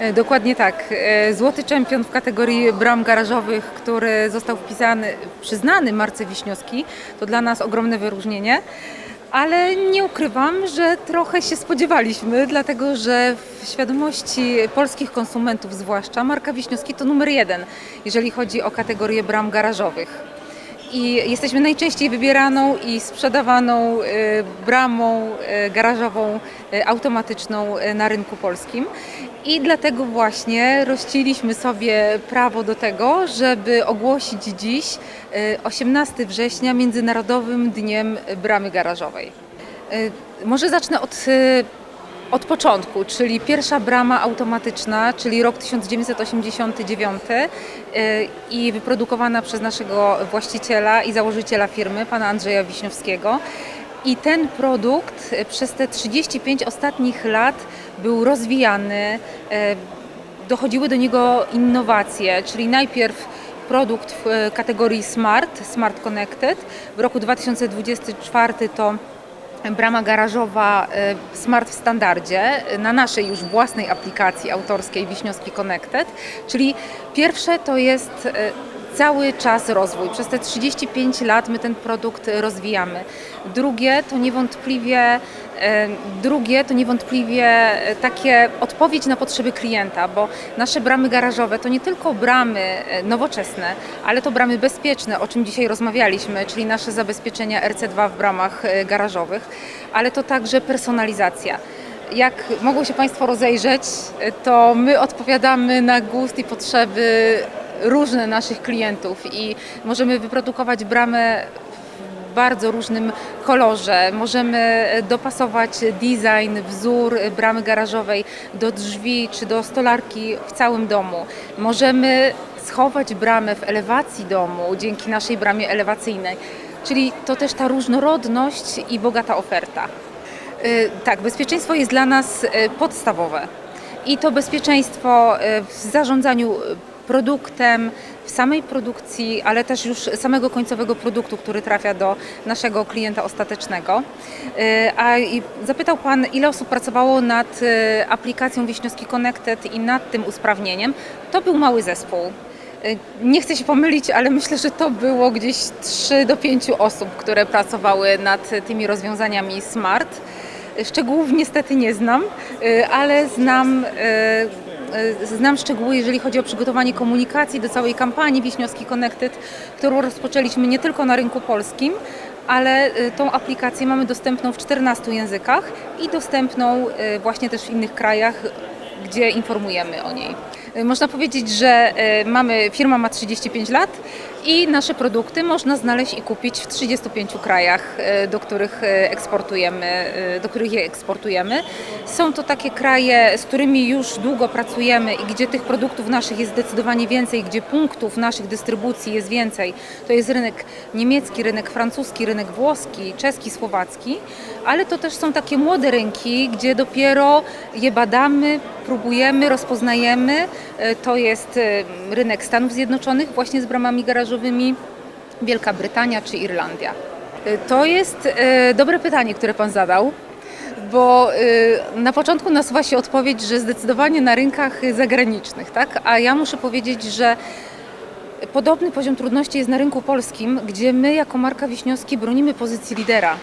E, Dokładnie tak. E, Złoty czempion w kategorii bram garażowych, który został wpisany, przyznany Marce Wiśniowski, to dla nas ogromne wyróżnienie. Ale nie ukrywam, że trochę się spodziewaliśmy, dlatego że w świadomości polskich konsumentów zwłaszcza marka Wiśniowski to numer jeden, jeżeli chodzi o kategorię bram garażowych. I jesteśmy najczęściej wybieraną i sprzedawaną e, bramą garażową automatyczną e, na rynku polskim. I dlatego właśnie rościliśmy sobie prawo do tego, żeby ogłosić dziś e, 18 września Międzynarodowym Dniem Bramy Garażowej. Może zacznę od od początku, czyli pierwsza brama automatyczna, czyli rok 1989 e, i wyprodukowana przez naszego właściciela i założyciela firmy, pana Andrzeja Wiśniowskiego. I ten produkt e, przez te 35 ostatnich lat był rozwijany, e, dochodziły do niego innowacje, czyli najpierw produkt w e, kategorii Smart, Smart Connected. W roku 2024 to brama garażowa Smart w standardzie na naszej już własnej aplikacji autorskiej Wiśniowski Connected, czyli pierwsze to jest cały czas rozwój. Przez te 35 lat my ten produkt rozwijamy. Drugie to niewątpliwie e, Drugie to niewątpliwie e, takie odpowiedź na potrzeby klienta, bo nasze bramy garażowe to nie tylko bramy e, nowoczesne, ale to bramy bezpieczne, o czym dzisiaj rozmawialiśmy, czyli nasze zabezpieczenia RC2 w bramach garażowych, ale to także personalizacja. Jak mogą się Państwo rozejrzeć, to my odpowiadamy na gust i potrzeby różne naszych klientów i możemy wyprodukować bramę w bardzo różnym kolorze. Możemy e, dopasować design, wzór bramy garażowej do drzwi czy do stolarki w całym domu. Możemy schować bramę w elewacji domu dzięki naszej bramie elewacyjnej. Czyli to też ta różnorodność i bogata oferta. Y, Tak, bezpieczeństwo jest dla nas podstawowe. I to bezpieczeństwo w zarządzaniu produktem, w samej produkcji, ale też już samego końcowego produktu, który trafia do naszego klienta ostatecznego. Y, A zapytał Pan, ile osób pracowało nad y, aplikacją Wiśniowski Connected i nad tym usprawnieniem. To był mały zespół. Y, Nie chcę się pomylić, ale myślę, że to było gdzieś 3 do 5 osób, które pracowały nad tymi rozwiązaniami smart. Szczegółów niestety nie znam, ale znam, znam szczegóły, jeżeli chodzi o przygotowanie komunikacji do całej kampanii Wiśniowski Connected, którą rozpoczęliśmy nie tylko na rynku polskim, ale y, tą aplikację mamy dostępną w 14 językach i dostępną y, właśnie też w innych krajach, gdzie informujemy o niej. Y, Można powiedzieć, że y, mamy, firma ma 35 lat i nasze produkty można znaleźć i kupić w 35 krajach, y, do których y, eksportujemy, y, do których je eksportujemy. Są to takie kraje, z którymi już długo pracujemy i gdzie tych produktów naszych jest zdecydowanie więcej, gdzie punktów naszych dystrybucji jest więcej. To jest rynek niemiecki, rynek francuski, rynek włoski, czeski, słowacki, ale to też są takie młode rynki, gdzie dopiero je badamy, próbujemy, rozpoznajemy. E, To jest e, rynek Stanów Zjednoczonych właśnie z bramami garażowymi, Wielka Brytania czy Irlandia. E, To jest e, dobre pytanie, które Pan zadał, bo e, na początku nasuwa się odpowiedź, że zdecydowanie na rynkach zagranicznych, tak? A ja muszę powiedzieć, że Podobny poziom trudności jest na rynku polskim, gdzie my jako marka Wiśniowski bronimy pozycji lidera.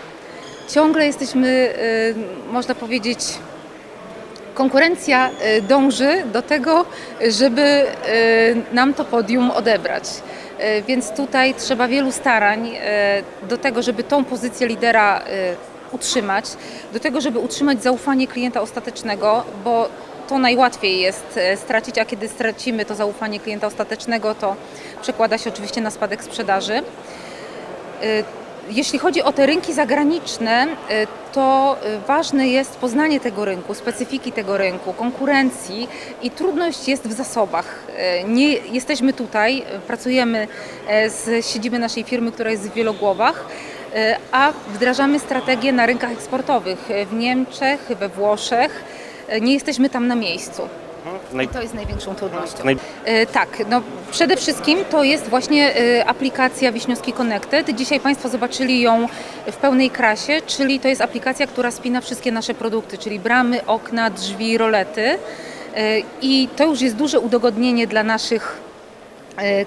Ciągle jesteśmy, y, można powiedzieć, konkurencja y, dąży do tego, żeby y, nam to podium odebrać. Y, Więc tutaj trzeba wielu starań y, do tego, żeby tą pozycję lidera y, utrzymać, do tego, żeby utrzymać zaufanie klienta ostatecznego, bo to najłatwiej jest e, stracić, a kiedy stracimy to zaufanie klienta ostatecznego, to przekłada się oczywiście na spadek sprzedaży. Jeśli chodzi o te rynki zagraniczne, e, to e, ważne jest poznanie tego rynku, specyfiki tego rynku, konkurencji i trudność jest w zasobach. E, Nie jesteśmy tutaj, pracujemy e, z siedziby naszej firmy, która jest w Wielogłowach, a wdrażamy strategię na rynkach eksportowych w Niemczech, we Włoszech. Nie jesteśmy tam na miejscu. Naj... I to jest największą trudnością. Naj... E, Tak, no przede wszystkim to jest właśnie e, aplikacja Wiśniowski Connected. Dzisiaj Państwo zobaczyli ją w pełnej krasie, czyli to jest aplikacja, która spina wszystkie nasze produkty, czyli bramy, okna, drzwi, rolety. I to już jest duże udogodnienie dla naszych e,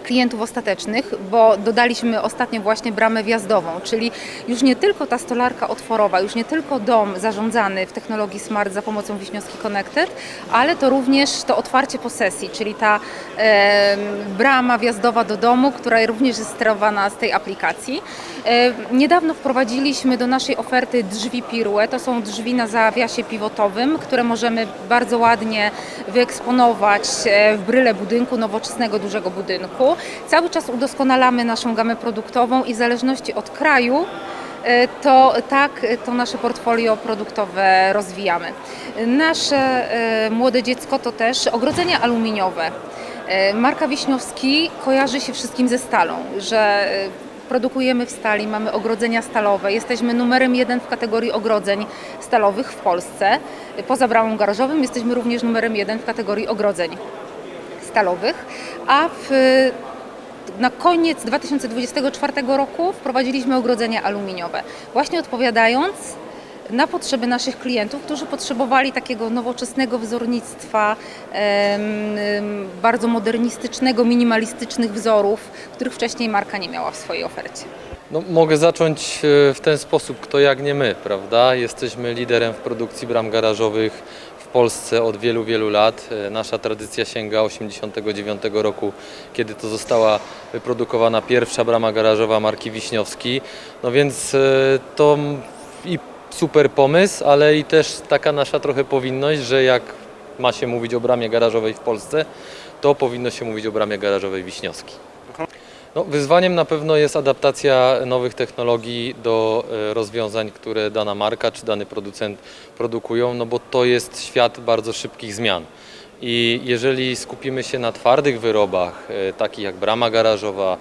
klientów ostatecznych, bo dodaliśmy ostatnio właśnie bramę wjazdową, czyli już nie tylko ta stolarka otworowa, już nie tylko dom zarządzany w technologii smart za pomocą Wiśniowski Connected, ale to również to otwarcie posesji, czyli ta e, brama wjazdowa do domu, która również jest sterowana z tej aplikacji. E, niedawno wprowadziliśmy do naszej oferty drzwi Pirue, to są drzwi na zawiasie pivotowym, które możemy bardzo ładnie wyeksponować e, w bryle budynku, nowoczesnego dużego budynku. Cały czas udoskonalamy naszą gamę produktową i w zależności od kraju e, to tak to nasze portfolio produktowe rozwijamy. Nasze e, młode dziecko to też ogrodzenia aluminiowe. E, Marka Wiśniowski kojarzy się wszystkim ze stalą, że produkujemy w stali, mamy ogrodzenia stalowe. Jesteśmy numerem jeden w kategorii ogrodzeń stalowych w Polsce. Poza bramą garażowym jesteśmy również numerem jeden w kategorii ogrodzeń stalowych, a w, na koniec 2024 roku wprowadziliśmy ogrodzenia aluminiowe, właśnie odpowiadając na potrzeby naszych klientów, którzy potrzebowali takiego nowoczesnego wzornictwa, bardzo modernistycznego, minimalistycznych wzorów, których wcześniej marka nie miała w swojej ofercie. No, mogę zacząć e, w ten sposób, kto jak nie my, prawda? Jesteśmy liderem w produkcji bram garażowych w Polsce od wielu, wielu lat. E, Nasza tradycja sięga 89 roku, kiedy to została wyprodukowana pierwsza brama garażowa marki Wiśniowski. No więc e, to i super pomysł, ale i też taka nasza trochę powinność, że jak ma się mówić o bramie garażowej w Polsce, to powinno się mówić o bramie garażowej Wiśniowski. No, wyzwaniem na pewno jest adaptacja nowych technologii do e, rozwiązań, które dana marka czy dany producent produkują, no bo to jest świat bardzo szybkich zmian. I jeżeli skupimy się na twardych wyrobach, e, takich jak brama garażowa,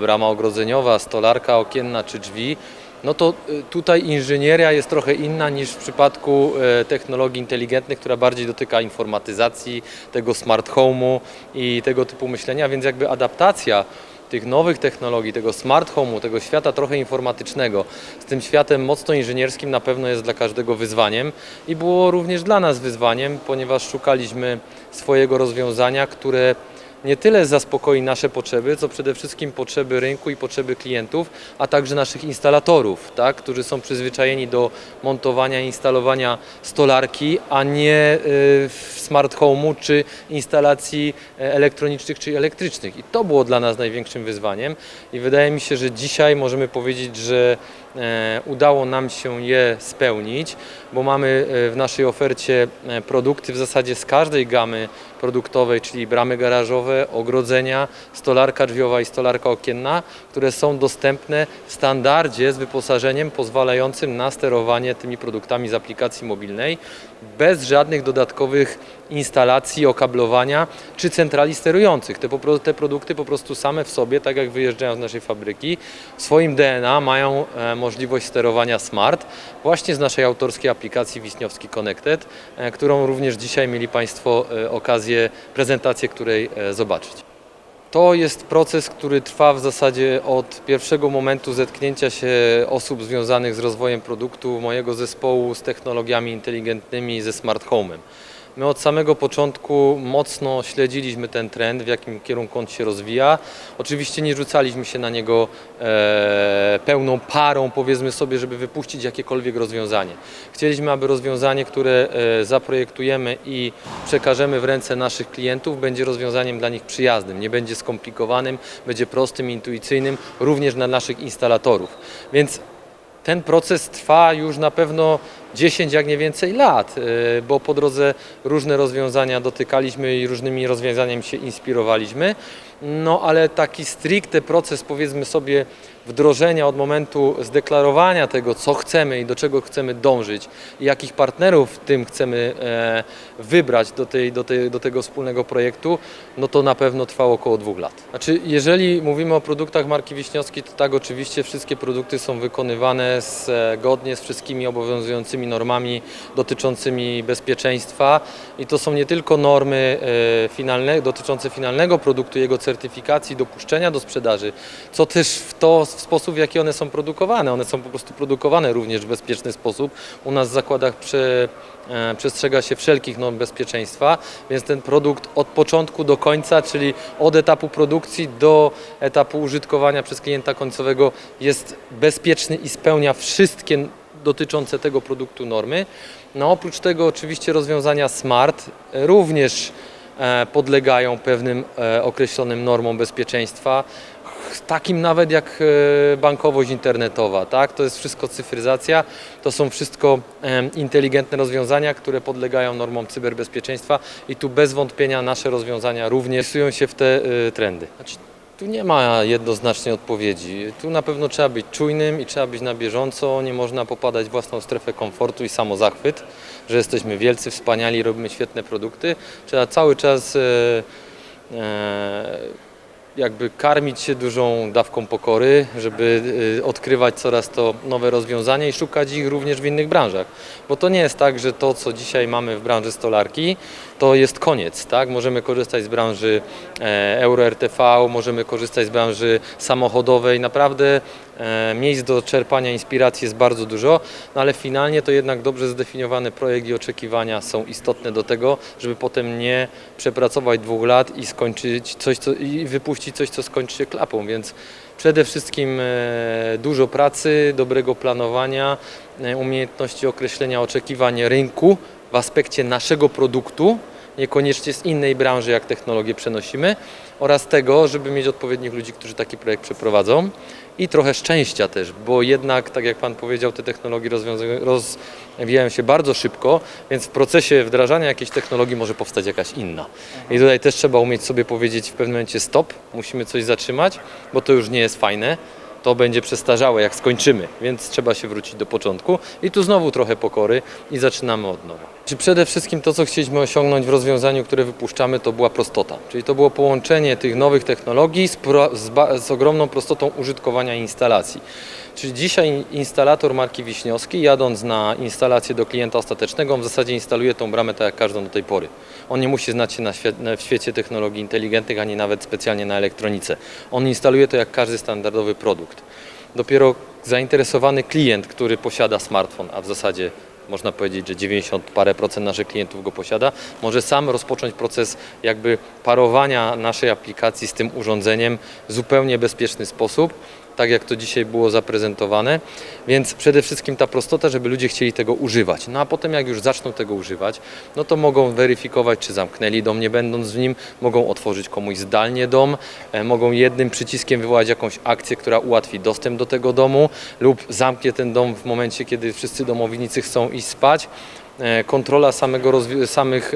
brama ogrodzeniowa, stolarka okienna czy drzwi, no to e, tutaj inżynieria jest trochę inna niż w przypadku technologii inteligentnych, która bardziej dotyka informatyzacji, tego smart home'u i tego typu myślenia, więc jakby adaptacja tych nowych technologii, tego smart home'u, tego świata trochę informatycznego, z tym światem mocno inżynierskim na pewno jest dla każdego wyzwaniem i było również dla nas wyzwaniem, ponieważ szukaliśmy swojego rozwiązania, które nie tyle zaspokoi nasze potrzeby, co przede wszystkim potrzeby rynku i potrzeby klientów, a także naszych instalatorów, tak, którzy są przyzwyczajeni do montowania instalowania stolarki, a nie y, smart home'u czy instalacji e, elektronicznych czy elektrycznych. I to było dla nas największym wyzwaniem i wydaje mi się, że dzisiaj możemy powiedzieć, że e, udało nam się je spełnić, bo mamy e, w naszej ofercie produkty w zasadzie z każdej gamy produktowej, czyli bramy garażowe, ogrodzenia, stolarka drzwiowa i stolarka okienna, które są dostępne w standardzie z wyposażeniem pozwalającym na sterowanie tymi produktami z aplikacji mobilnej bez żadnych dodatkowych instalacji, okablowania czy centrali sterujących. Te, po, te produkty po prostu same w sobie, tak jak wyjeżdżają z naszej fabryki, w swoim DNA mają e, możliwość sterowania smart właśnie z naszej autorskiej aplikacji Wiśniowski Connected, e, którą również dzisiaj mieli Państwo e, okazję, prezentację której zobaczyć. To jest proces, który trwa w zasadzie od pierwszego momentu zetknięcia się osób związanych z rozwojem produktu, mojego zespołu z technologiami inteligentnymi, ze smart home'em. My od samego początku mocno śledziliśmy ten trend, w jakim kierunku on się rozwija. Oczywiście nie rzucaliśmy się na niego e, pełną parą, powiedzmy sobie, żeby wypuścić jakiekolwiek rozwiązanie. Chcieliśmy, aby rozwiązanie, które e, zaprojektujemy i przekażemy w ręce naszych klientów, będzie rozwiązaniem dla nich przyjaznym, nie będzie skomplikowanym, będzie prostym, intuicyjnym, również dla naszych instalatorów. Więc ten proces trwa już na pewno 10, jak nie więcej lat, y, bo po drodze różne rozwiązania dotykaliśmy i różnymi rozwiązaniami się inspirowaliśmy. No ale taki stricte proces, powiedzmy sobie, wdrożenia od momentu zdeklarowania tego, co chcemy i do czego chcemy dążyć i jakich partnerów w tym chcemy e, wybrać do, tej, do, tej, do tego wspólnego projektu, no to na pewno trwało około dwóch lat. Znaczy, jeżeli mówimy o produktach marki Wiśniowskiej, to tak, oczywiście wszystkie produkty są wykonywane zgodnie z wszystkimi obowiązującymi normami dotyczącymi bezpieczeństwa i to są nie tylko normy e, finalne, dotyczące finalnego produktu, jego certyfikacji, dopuszczenia do sprzedaży, co też w to w sposób, w jaki one są produkowane. One są po prostu produkowane również w bezpieczny sposób. U nas w zakładach prze, e, przestrzega się wszelkich norm bezpieczeństwa, więc ten produkt od początku do końca, czyli od etapu produkcji do etapu użytkowania przez klienta końcowego jest bezpieczny i spełnia wszystkie dotyczące tego produktu normy. No oprócz tego oczywiście rozwiązania smart również e, podlegają pewnym e, określonym normom bezpieczeństwa, takim nawet jak e, bankowość internetowa, tak? To jest wszystko cyfryzacja, to są wszystko inteligentne rozwiązania, które podlegają normom cyberbezpieczeństwa i tu bez wątpienia nasze rozwiązania również wpisują się w te trendy. Tu nie ma jednoznacznej odpowiedzi. Tu na pewno trzeba być czujnym i trzeba być na bieżąco. Nie można popadać w własną strefę komfortu i samozachwyt, że jesteśmy wielcy, wspaniali, robimy świetne produkty. Trzeba cały czas e, e, jakby karmić się dużą dawką pokory, żeby y, odkrywać coraz to nowe rozwiązania i szukać ich również w innych branżach. Bo to nie jest tak, że to, co dzisiaj mamy w branży stolarki, to jest koniec. Tak? Możemy korzystać z branży e, Euro RTV, możemy korzystać z branży samochodowej. Naprawdę e, miejsc do czerpania inspiracji jest bardzo dużo, no ale finalnie to jednak dobrze zdefiniowany projekt i oczekiwania są istotne do tego, żeby potem nie przepracować dwóch lat i skończyć coś, co, i wypuścić coś, co skończy się klapą, więc przede wszystkim e, dużo pracy, dobrego planowania, umiejętności określenia oczekiwań rynku w aspekcie naszego produktu, niekoniecznie z innej branży, jak technologię przenosimy, oraz tego, żeby mieć odpowiednich ludzi, którzy taki projekt przeprowadzą i trochę szczęścia też, bo jednak, tak jak Pan powiedział, te technologie rozwijają się bardzo szybko, więc w procesie wdrażania jakiejś technologii może powstać jakaś inna. I tutaj też trzeba umieć sobie powiedzieć w pewnym momencie stop, musimy coś zatrzymać, bo to już nie jest fajne, to będzie przestarzałe, jak skończymy, więc trzeba się wrócić do początku i tu znowu trochę pokory i zaczynamy od nowa. Czy przede wszystkim to, co chcieliśmy osiągnąć w rozwiązaniu, które wypuszczamy, to była prostota, czyli to było połączenie tych nowych technologii z, pro, z, ba, z ogromną prostotą użytkowania instalacji. Czyli dzisiaj instalator marki Wiśniowski, jadąc na instalację do klienta ostatecznego, on w zasadzie instaluje tą bramę tak jak każdą do tej pory. On nie musi znać się na świe- w świecie technologii inteligentnych, ani nawet specjalnie na elektronice. On instaluje to jak każdy standardowy produkt. Dopiero zainteresowany klient, który posiada smartfon, a w zasadzie można powiedzieć, że 90 parę procent naszych klientów go posiada, może sam rozpocząć proces jakby parowania naszej aplikacji z tym urządzeniem w zupełnie bezpieczny sposób, tak jak to dzisiaj było zaprezentowane. Więc przede wszystkim ta prostota, żeby ludzie chcieli tego używać. No a potem jak już zaczną tego używać, no to mogą weryfikować, czy zamknęli dom nie będąc w nim, mogą otworzyć komuś zdalnie dom, e, mogą jednym przyciskiem wywołać jakąś akcję, która ułatwi dostęp do tego domu lub zamknie ten dom w momencie, kiedy wszyscy domownicy chcą iść spać. E, Kontrola samego, samych,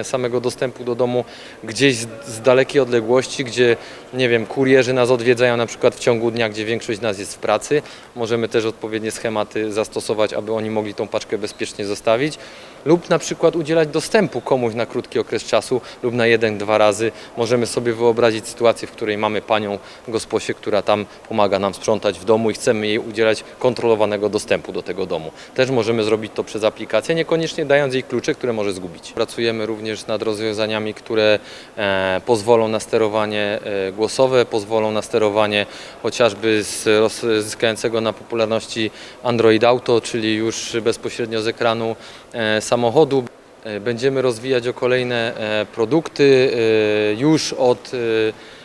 e, samego dostępu do domu gdzieś z, z dalekiej odległości, gdzie nie wiem, kurierzy nas odwiedzają na przykład w ciągu dnia, gdzie większość z nas jest w pracy. Możemy też odpowiednie schematy zastosować, aby oni mogli tą paczkę bezpiecznie zostawić. Lub na przykład udzielać dostępu komuś na krótki okres czasu lub na jeden, dwa razy. Możemy sobie wyobrazić sytuację, w której mamy panią gosposię, która tam pomaga nam sprzątać w domu i chcemy jej udzielać kontrolowanego dostępu do tego domu. Też możemy zrobić to przez aplikację, niekoniecznie dając jej klucze, które może zgubić. Pracujemy również nad rozwiązaniami, które e, pozwolą na sterowanie e, głosowe, pozwolą na sterowanie chociażby z zyskającego na popularności Android Auto, czyli już bezpośrednio z ekranu e, samochodu. E, Będziemy rozwijać o kolejne e, produkty. e, Już od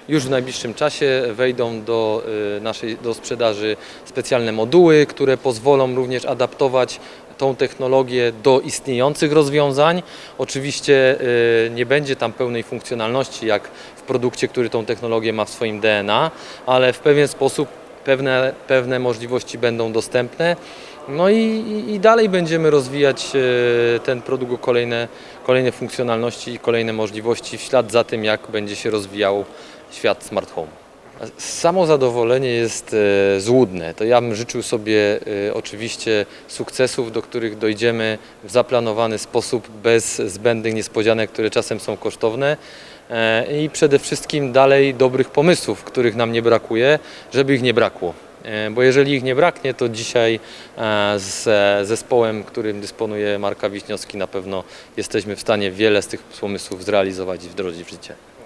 już w najbliższym czasie wejdą do naszej do sprzedaży specjalne moduły, które pozwolą również adaptować tą technologię do istniejących rozwiązań. Oczywiście nie będzie tam pełnej funkcjonalności jak w produkcie, który tą technologię ma w swoim DNA, ale w pewien sposób pewne, pewne możliwości będą dostępne. No i, i, dalej będziemy rozwijać e, ten produkt kolejne, kolejne funkcjonalności i kolejne możliwości w ślad za tym, jak będzie się rozwijał świat smart home. Samo zadowolenie jest e, złudne. To ja bym życzył sobie e, oczywiście sukcesów, do których dojdziemy w zaplanowany sposób, bez zbędnych niespodzianek, które czasem są kosztowne. I przede wszystkim dalej dobrych pomysłów, których nam nie brakuje, żeby ich nie brakło. E, bo jeżeli ich nie braknie, to dzisiaj e, z zespołem, którym dysponuje Marka Wiśniowski, na pewno jesteśmy w stanie wiele z tych pomysłów zrealizować i wdrożyć w życie.